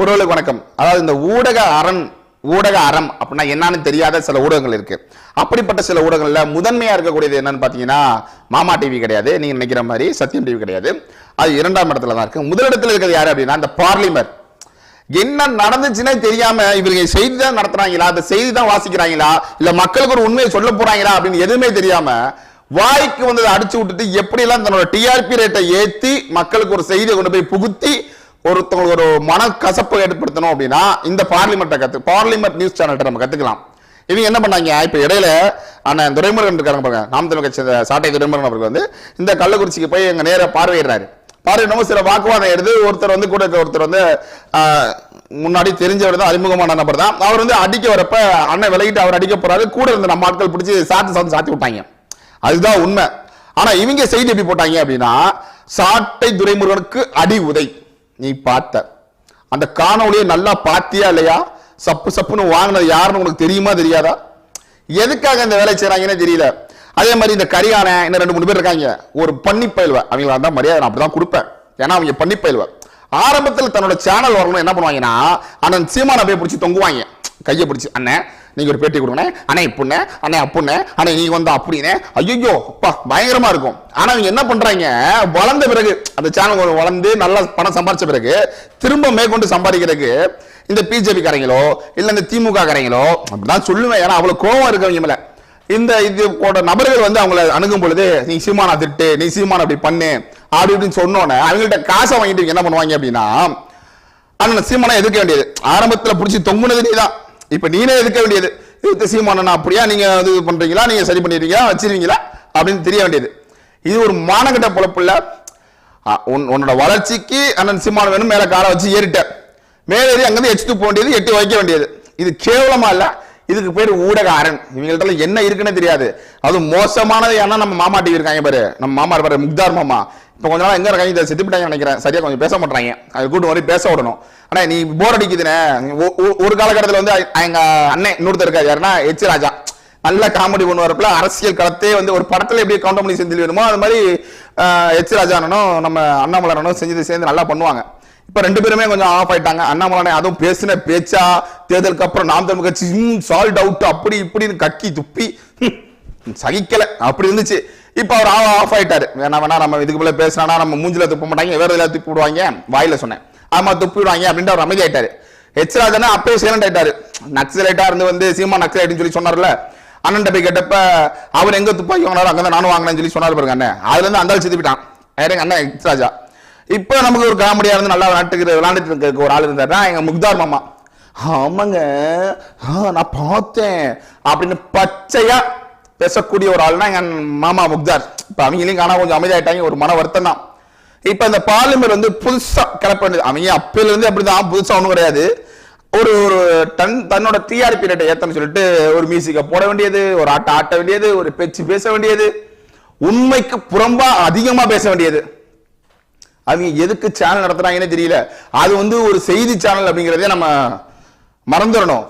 உறவுகளுக்கு வணக்கம். அதாவது இந்த ஊடக அரண் ஊடக அறம் அப்படின்னா என்னன்னு தெரியாத சில ஊடகங்கள் இருக்கு. அப்படிப்பட்ட சில ஊடகங்களில் முதன்மையா இருக்கக்கூடியது என்னன்னு பாத்தீங்கன்னா மாமா டிவி கிடையாது. நீங்க நினைக்கிற மாதிரி சத்தியம் டிவி கிடையாது. அது இரண்டாம் இடத்துல தான் இருக்கு. முதலிடத்தில் இருக்கிறது யாரு அப்படின்னா இந்த பார்லிமர். என்ன நடந்துச்சுன்னே தெரியாம இவங்க செய்தி தான் நடத்துறாங்களா? அந்த செய்தி தான் வாசிக்கிறாங்களா? இல்ல மக்களுக்கு ஒரு உண்மையை சொல்ல போறாங்களா அப்படின்னு எதுவுமே தெரியாம வாய்க்கு வந்ததை அடிச்சு விட்டுட்டு எப்படி எல்லாம் தன்னோட டிஆர்பி ரேட்டை ஏத்தி மக்களுக்கு ஒரு செய்தியை கொண்டு போய் புகுத்தி ஒருத்தவங்களுக்கு ஒரு மனக்கசப்பை ஏற்படுத்தணும் அப்படின்னா இந்த பார்லிமெண்ட்டை கற்று பார்லிமெண்ட் நியூஸ் சேனல்கிட்ட நம்ம கற்றுக்கலாம் இவங்க என்ன பண்ணாங்க? இப்போ இடையில அண்ணன் துரைமுருகன் இருக்காங்க பாருங்க. நாம் தமிழ் கட்சி சாட்டை துரைமுருகன் அவர்கள் வந்து இந்த கள்ளக்குறிச்சிக்கு போய் எங்கள் நேராக பார்வையிடுறாரு. பார்வையிடும் சில வாக்குவாதம் எடுத்து ஒருத்தர் வந்து கூட இருக்க ஒருத்தர் வந்து முன்னாடி தெரிஞ்சவர் தான் அறிமுகமான நபர் தான். அவர் வந்து அடிக்க வரப்ப அண்ணன் விலகிட்டு அவர் அடிக்க போறாரு. கூட இருந்த நம்ம ஆட்கள் பிடிச்சி சாத்து சாத்து சாத்தி விட்டாங்க. அதுதான் உண்மை. ஆனா இவங்க செய்தி எப்படி போட்டாங்க அப்படின்னா சாட்டை துரைமுருகனுக்கு அடி உதை. நீ பார்த்த. அந்த காணொளியை நல்லா பார்த்தியா இல்லையா? சப்பு சப்புன்னு வாங்கினது யாருன்னு உனக்கு தெரியுமா தெரியாதா? எதுக்காக இந்த வேலை செய்கிறாங்கன்னே தெரியல. அதே மாதிரி இந்த கரியானை இன்னும் ரெண்டு மூணு பேர் இருக்காங்க. ஒரு பண்ணி பயில்வ அவங்கள தான் மரியாதை நான் அப்படி தான் கொடுப்பேன். ஏன்னா அவங்க பண்ணி பயில்வ ஆரம்பத்தில் தன்னோட சேனல் வரணும்னு என்ன பண்ணுவாங்கன்னா அண்ணன் சீமானை போய் பிடிச்சி தொங்குவாங்க. கையை பிடிச்சி அண்ணன் நீங்க ஒரு பேட்டி கொடுங்கண்ணே. அண்ணே இப்புண்ணே அண்ணே அப்புண்ணே அண்ணே நீ வந்து அப்படின்னே ஐயோ அப்பா பயங்கரமா இருக்கும். ஆனா அவங்க என்ன பண்றாங்க? வளர்ந்த பிறகு அந்த சேனல் வளர்ந்து நல்லா பணம் சம்பாரிச்ச பிறகு திரும்ப மேற்கொண்டு சம்பாதிக்கிறதுக்கு இந்த பிஜேபி காரங்களோ இல்ல இந்த திமுக காரங்களோ அப்படிதான் சொல்லுவேன். ஏன்னா அவ்வளவு கோவம் இருக்கவங்க மேல. இந்த இது போட நபர்கள் வந்து அவங்கள அணுகும் பொழுது நீ சீமானா திட்டு நீ சீமான அப்படி பண்ணு அப்படி இப்படின்னு சொன்னோன்னே அவங்கள்ட்ட காசை வாங்கிட்டு என்ன பண்ணுவாங்க அப்படின்னா அண்ணன் சீமானா எதுக்க வேண்டியது. ஆரம்பத்துல பிடிச்சி தொங்குனது நீதான் இப்ப நீனே எதுக்க வேண்டியது. இது சீமானண்ணா அப்படியா? நீங்க இது பண்றீங்களா? நீங்க சரி பண்ணிடுறீங்களா வச்சிருவீங்களா அப்படின்னு தெரிய வேண்டியது. இது ஒரு மானகட்ட பொழப்புல உன்- உன்னோட வளர்ச்சிக்கு அண்ணன் சீமான் வேணும் மேல காரை வச்சு ஏறிட்ட. மேலே ஏறி அங்கிருந்து எச்சு போக வேண்டியது எட்டி வைக்க வேண்டியது. இது கேவலமா இல்லை. இதுக்கு பேர் ஊடக அரண் இவங்கள்ட்ட என்ன இருக்குன்னு தெரியாது. அது மோசமானது ஏன்னா நம்ம மாமா டிவி இருக்காங்க பாரு. நம்ம மாமா இருப்பாரு முக்தார் மாமா. இப்போ கொஞ்ச நாள் எங்க இருக்காங்க? இதை செத்துப்பிட்டாங்க நினைக்கிறேன். சரியா கொஞ்சம் பேச மாட்டாங்க அது கூட்டு வரை பேச விடணும். ஆனா நீ போர் அடிக்குதுனே ஒ- ஒரு காலகட்டத்தில் வந்து எங்க அண்ணன் இன்னொருத்தர் இருக்காரு. யாருன்னா எச் ராஜா. நல்ல காமெடி பண்ணுவாருப்புல அரசியல் களத்தே வந்து ஒரு படத்துல எப்படி கவுண்டமணி பண்ணி செஞ்சு வேணுமோ அது மாதிரி எச் ராஜானனும் அண்ணனும் நம்ம அண்ணாமலரனும் அண்ணனும் செஞ்சு சேர்ந்து நல்லா பண்ணுவாங்க. இப்ப ரெண்டு பேருமே கொஞ்சம் ஆஃப் ஆயிட்டாங்க. அண்ணாமலை அதுவும் பேசின பேச்சா தேர்தலுக்கு அப்புறம் நாம் தமிழ் கட்சி சால்ட் அவுட் அப்படி இப்படின்னு கக்கி துப்பி சகிக்கல. அப்படி இருந்துச்சு. இப்ப அவர் ஆஃப் ஆயிட்டாரு. வேணா வேணா நம்ம இதுக்கு போல பேசினா நம்ம மூஞ்சில துப்ப மாட்டாங்க வேற எதாவது துப்பி விடுவாங்க? வாயில சொன்னேன். ஆமா துப்பி விடுவாங்க அப்படின்ட்டு அவர் அமைதியாயிட்டாரு. ஆயிட்டாரு ராஜனா அப்பயே சைலண்ட் ஆயிட்டாரு. நக்சலைட்டா இருந்து வந்து சீமா நக்சலைட்னு சொல்லி சொன்னார்ல. அண்ணன் போய் கேட்டப்ப அவர் எங்க துப்பாக்கி வாங்கினாரோ அங்கே நானும் வாங்கினேன்னு சொல்லி சொன்னார் பாருங்க அண்ணன் அதுல இருந்து அந்த ஆள் அண்ணன் எச் ராஜா. இப்போ நமக்கு ஒரு காமெடியாக இருந்து நல்லா விளையாட்டுக்கு விளாண்டுட்டு இருக்க ஒரு ஆள் இருந்தாருன்னா எங்கள் முக்தார் மாமா. ஆமாங்க. ஆ, நான் பார்த்தேன். அப்படின்னு பச்சையாக பேசக்கூடிய ஒரு ஆள்னா எங்கள் மாமா முக்தார். இப்போ அவங்களையும் காணா கொஞ்சம் அமைதியாயிட்டாங்க. ஒரு மன வருத்தம் தான். இப்போ இந்த பார்லிமெண்ட் வந்து புதுசாக கிளப்பது அவங்க அப்பிலேருந்து அப்படி அப்படிதான். புதுசாக ஒன்றும் கிடையாது. ஒரு ஒரு தன் தன்னோட டிஆர்பி ரேட்டை ஏற்றன்னு சொல்லிட்டு ஒரு மியூசிக்கை போட வேண்டியது ஒரு ஆட்டை ஆட்ட வேண்டியது ஒரு பேச்சு பேச வேண்டியது. உண்மைக்கு புறம்பா அதிகமாக பேச வேண்டியது. அவங்க எதுக்கு சேனல் நடத்துறாங்கன்னு தெரியல. அது வந்து ஒரு செய்தி சேனல் அப்படிங்கிறதே நம்ம மறந்துடணும்.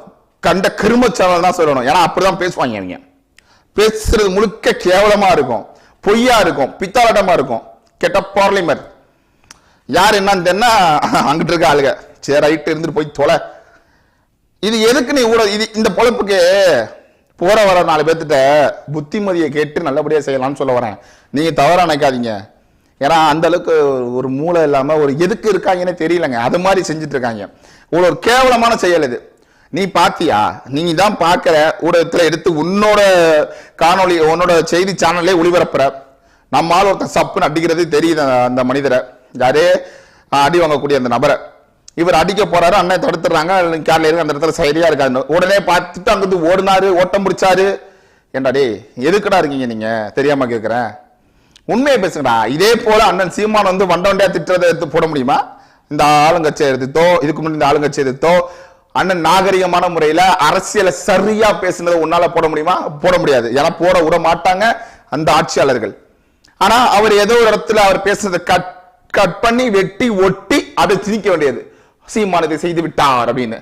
கண்ட கரும சேனல் தான் சொல்லணும். ஏன்னா அப்படிதான் பேசுவாங்க அவங்க பேசுறது முழுக்க கேவலமா இருக்கும். பொய்யா இருக்கும். பித்தாளட்டமா இருக்கும். கெட்ட பார்லிமெண்ட். யார் என்னன்னு தென்னா அங்கிட்டு இருக்க ஆளுங்க. சரி ரைட்டு இருந்துட்டு போய் தொலை. இது எதுக்கு நீ ஊட இது இந்த பொழப்புக்கு போற வர நாலு பேர்த்திட்ட புத்திமதியை கேட்டு நல்லபடியா செய்யலாம்னு சொல்ல வரேன். நீங்க தவற நினைக்காதீங்க. ஏன்னா அந்த அளவுக்கு ஒரு மூளை இல்லாம ஒரு எதுக்கு இருக்காங்கன்னு தெரியலங்க. அது மாதிரி செஞ்சுட்டு இருக்காங்க ஒரு கேவலமான செயல் இது. நீ பாத்தியா? நீ தான் பாக்குற ஊடகத்துல எடுத்து உன்னோட காணொளி உன்னோட செய்தி சேனல்லே ஒளிபரப்புற. நம்மால் ஒருத்தன் சப்புன்னு அடிக்கிறது தெரியுது அந்த- மனிதரை. யாரே அடி வாங்கக்கூடிய அந்த நபரை. இவர் அடிக்க போறாரு அண்ணன் தடுத்துறாங்க கேரள இருக்கு அந்த இடத்துல சரியா இருக்காரு உடனே பார்த்துட்டு அங்கிருந்து ஓடினாரு ஓட்டம் பிடிச்சாரு. ஏண்டா டே எதுக்குடா இருக்கீங்க நீங்க? தெரியாம கேக்குறேன். உண்மையை பேசுங்கடா. இதே போல அண்ணன் சீமான் வந்து வண்டவண்டியா திட்டுறதை எடுத்து போட முடியுமா? இந்த ஆளுங்கட்சி எதிர்த்தோ இதுக்கு முன்னாடி இந்த ஆளுங்கட்சி எதிர்த்தோ அண்ணன் நாகரிகமான முறையில அரசியலை சரியா பேசுனதை உன்னால போட முடியுமா? போட முடியாது. ஏன்னா போட விட மாட்டாங்க அந்த ஆட்சியாளர்கள். ஆனா அவர் ஏதோ ஒரு இடத்துல அவர் பேசுனதை கட் கட் பண்ணி வெட்டி ஒட்டி அதை திணிக்க வேண்டியது. சீமான இதை செய்து விட்டார் அப்படின்னு.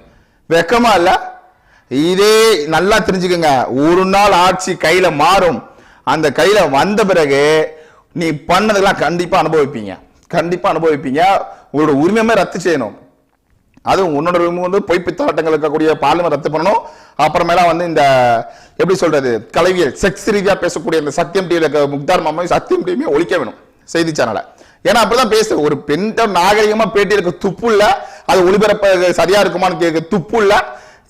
வெக்கமா இல்ல? இதே நல்லா தெரிஞ்சுக்கோங்க. ஒரு நாள் ஆட்சி கையில மாறும். அந்த கையில வந்த பிறகு நீ பண்ணதெல்லாம் கண்டிப்பாக அனுபவிப்பீங்க. கண்டிப்பாக அனுபவிப்பீங்க. உங்களோட உரிமையுமே ரத்து செய்யணும். அதுவும் உன்னோட வந்து பொய் பித்தாட்டங்கள் இருக்கக்கூடிய பார்லிமெண்ட் ரத்து பண்ணணும். அப்புறமேலா வந்து இந்த எப்படி சொல்றது கலைவியல் செக்ஸ் ரீதியாக பேசக்கூடிய இந்த சத்தியம் டிவியில் இருக்க முக்தார் மாமாவையும் சத்தியம் டிவியுமே ஒழிக்க வேணும் செய்தி சேனலை ஏன்னா அப்படிதான் பேசு ஒரு பெண்ட நாகரிகமாக பேட்டி இருக்க துப்பு இல்லை. அது ஒளிபரப்ப சரியா இருக்குமான்னு கேட்க துப்பு இல்லை.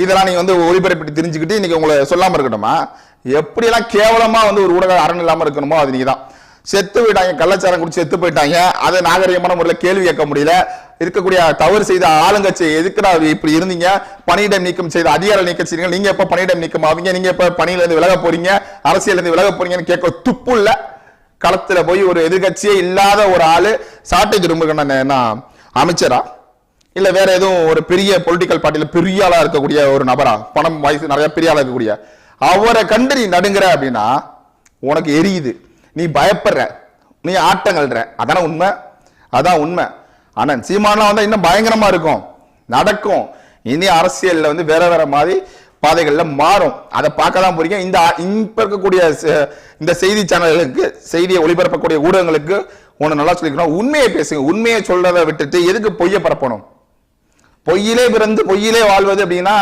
இதெல்லாம் நீங்கள் வந்து ஒளிபரப்பிட்டு தெரிஞ்சுக்கிட்டு இன்னைக்கு உங்களை சொல்லாமல் இருக்கட்டுமா? எப்படியெல்லாம் கேவலமாக வந்து ஒரு ஊடக அரண் இல்லாமல் இருக்கணுமோ அது நீங்கள் தான் செத்து போயிட்டாங்க கள்ளச்சாரம் குடிச்சு செத்து போயிட்டாங்க. அதை நாகரிகமான முறையில் கேள்வி கேட்க முடியல. இருக்கக்கூடிய தவறு செய்த ஆளுங்கட்சி எதுக்குடா இப்படி இருந்தீங்க? பணியிடம் நீக்கம் செய்த அதிகார நீக்கம் செய்யுங்க நீங்க எப்ப பணியிடம் நீக்கம் ஆவீங்க நீங்க எப்ப பணியில இருந்து விலக போறீங்க? அரசியல இருந்து விலக போறீங்கன்னு கேட்க துப்பு இல்ல. களத்துல போய் ஒரு எதிர்கட்சியே இல்லாத ஒரு ஆளு சாட்டை திரும்புகண்ண அமைச்சரா? இல்ல வேற எதுவும் ஒரு பெரிய பொலிட்டிக்கல் பார்ட்டியில பெரிய ஆளா இருக்கக்கூடிய ஒரு நபரா? பணம் வயசு நிறைய பெரிய ஆளா இருக்கக்கூடிய. அவரை கண்டு நீ நடுங்கிற அப்படின்னா உனக்கு எரியுது. நீ பயப்படுற நீ ஆட்டங்கள்ற. அதான உண்மை? அதான் உண்மை. ஆனால் சீமானெலாம் வந்தால் இன்னும் பயங்கரமாக இருக்கும். நடக்கும். இனி அரசியலில் வந்து வேற வேற மாதிரி பாதைகளில் மாறும். அதை பார்க்க தான் போறீங்க இந்த இப்போ இருக்கக்கூடிய இந்த செய்தி சேனல்களுக்கு செய்தியை ஒளிபரப்பக்கூடிய ஊடகங்களுக்கு ஒன்று நல்லா சொல்லிக்கணும். உண்மையை பேசுங்க. உண்மையை சொல்றதை விட்டுட்டு எதுக்கு பொய்யை பரப்பணும்? பொய்யிலே பிறந்து பொய்யிலே வாழ்வது அப்படின்னா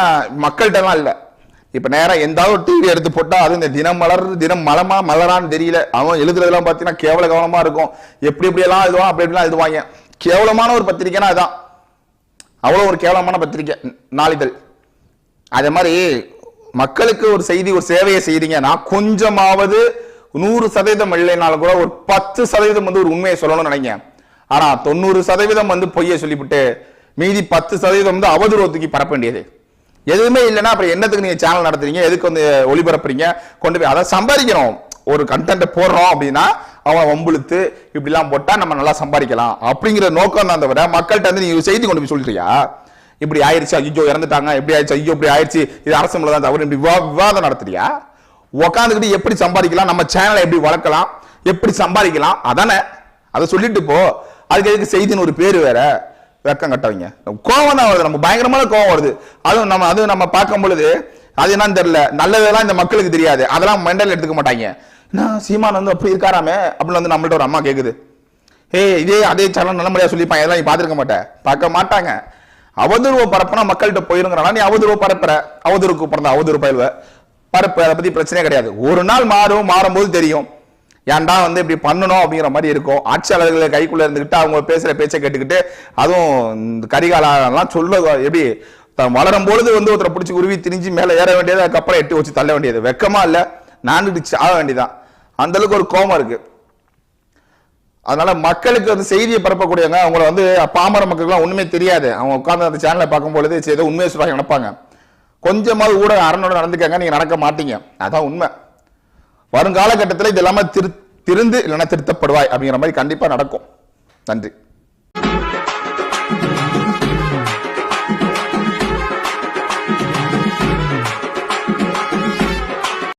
மக்கள்கிட்டலாம் இல்லை. இப்போ நேராக எந்தாவது ஒரு டிவி எடுத்து போட்டால் அது இந்த தினம் மலர் தினம் மலமா மலரான்னு தெரியல. அவன் எழுதுறதெல்லாம் பார்த்தீங்கன்னா கேவல கவனமாக இருக்கும். எப்படி எப்படியெல்லாம் எழுதுவான் அப்படி எப்படிலாம் எழுதுவாங்க. கேவலமான ஒரு பத்திரிக்கைனா அதுதான் அவ்வளோ ஒரு கேவலமான பத்திரிக்கை. நாளிதழ். அதே மாதிரி மக்களுக்கு ஒரு செய்தி ஒரு சேவையை செய்கிறீங்கன்னா கொஞ்சமாவது நூறு சதவீதம் இல்லைனாலும் கூட ஒரு பத்து சதவீதம் வந்து ஒரு உண்மையை சொல்லணும்னு நினைங்க ஆனால் தொண்ணூறு சதவீதம் வந்து பொய்யை சொல்லிவிட்டு மீதி பத்து சதவீதம் வந்து அவதூறு தூக்கி பரப்ப வேண்டியது. எதுவுமே இல்லைன்னா அப்புறம் என்னத்துக்கு நீங்க சேனல் நடத்துறீங்க? எதுக்கு வந்து ஒளிபரப்புறீங்க? கொண்டு போய் அதை சம்பாதிக்கணும். ஒரு கண்டென்ட் போடுறோம் அப்படின்னா அவன் வம்புழுத்து இப்படிலாம் போட்டா நம்ம நல்லா சம்பாதிக்கலாம். அப்படிங்கிற நோக்கம் தான் தவிர மக்கள்கிட்ட வந்து நீங்க செய்தி கொண்டு போய் சொல்றியா? இப்படி ஆயிடுச்சு ஐயோ இறந்துட்டாங்க. இப்படி ஆயிடுச்சு ஐயோ இப்படி ஆயிடுச்சு. இது அரசு மேல தான் தவறு. இப்படி விவா- விவாதம் நடத்துறியா? உக்காந்துக்கிட்டு எப்படி சம்பாதிக்கலாம்? நம்ம சேனலை எப்படி வளர்க்கலாம்? எப்படி சம்பாதிக்கலாம்? அதானே. அதை சொல்லிட்டு போ. அதுக்கு எதுக்கு செய்தின்னு ஒரு பேர் வேற. வெக்கம் கட்டவங்க கோவம் தான் வருது நம்ம பயங்கரமான கோவம் வருது. அதுவும் நம்ம அதுவும் நம்ம பார்க்கும் பொழுது அது என்னன்னு தெரியல. நல்லதெல்லாம் இந்த மக்களுக்கு தெரியாது. அதெல்லாம் மெண்டல் எடுத்துக்க மாட்டாங்க. நான் சீமான் வந்து அப்படி இருக்காராமே? அப்படின்னு வந்து நம்மள்ட்ட ஒரு அம்மா கேட்குது ஏய் இதே அதே சேனல் நல்ல முறையாக சொல்லிப்பான். இதெல்லாம் நீ பார்த்துருக்க மாட்டேன் பார்க்க மாட்டாங்க. அவதூறுவை பரப்புனா மக்கள்கிட்ட போயிருங்கிறனா? நீ அவதூறுவை பரப்புற. அவதூறுக்கு பிறந்த அவதூறு பயில்வ. பரப்பு அதை பற்றி பிரச்சனையே கிடையாது. ஒரு நாள் மாறும் மாறும்போது தெரியும். ஏன்டா வந்து இப்படி பண்ணணும் அப்படிங்கிற மாதிரி இருக்கும். ஆட்சியாளர்களை கைக்குள்ள இருந்துக்கிட்டு அவங்க பேசுற பேச்சை கேட்டுக்கிட்டு அதுவும் இந்த கரிகாலெல்லாம் சொல்ல எப்படி தான் வளரும் பொழுது வந்து ஒருத்தரை பிடிச்சி உருவி திரிஞ்சு மேலே ஏற வேண்டியது அதுக்கப்புறம் எட்டி வச்சு தள்ள வேண்டியது. வெக்கமா இல்லை நான்கிட்டு ஆக வேண்டியதான் அந்த அளவுக்கு ஒரு கோமம் இருக்கு. அதனால மக்களுக்கு வந்து செய்தியை பரப்பக்கூடியவங்க அவங்கள வந்து பாமர மக்களுக்குலாம் ஒண்ணுமே தெரியாது. அவங்க உட்காந்து அந்த சேனலை பார்க்கும்பொழுது சரி ஏதோ உண்மையை சொல்றாங்க நினைப்பாங்க. கொஞ்சமாவது ஊடக அரணோட நடந்துக்காங்க நீங்க நடக்க மாட்டீங்க. அதான் உண்மை. வருங்கால கட்டத்தில் திரு திருந்து இல்லைன்னா திருத்தப்படுவாய் அப்படிங்கிற மாதிரி கண்டிப்பா நடக்கும். நன்றி.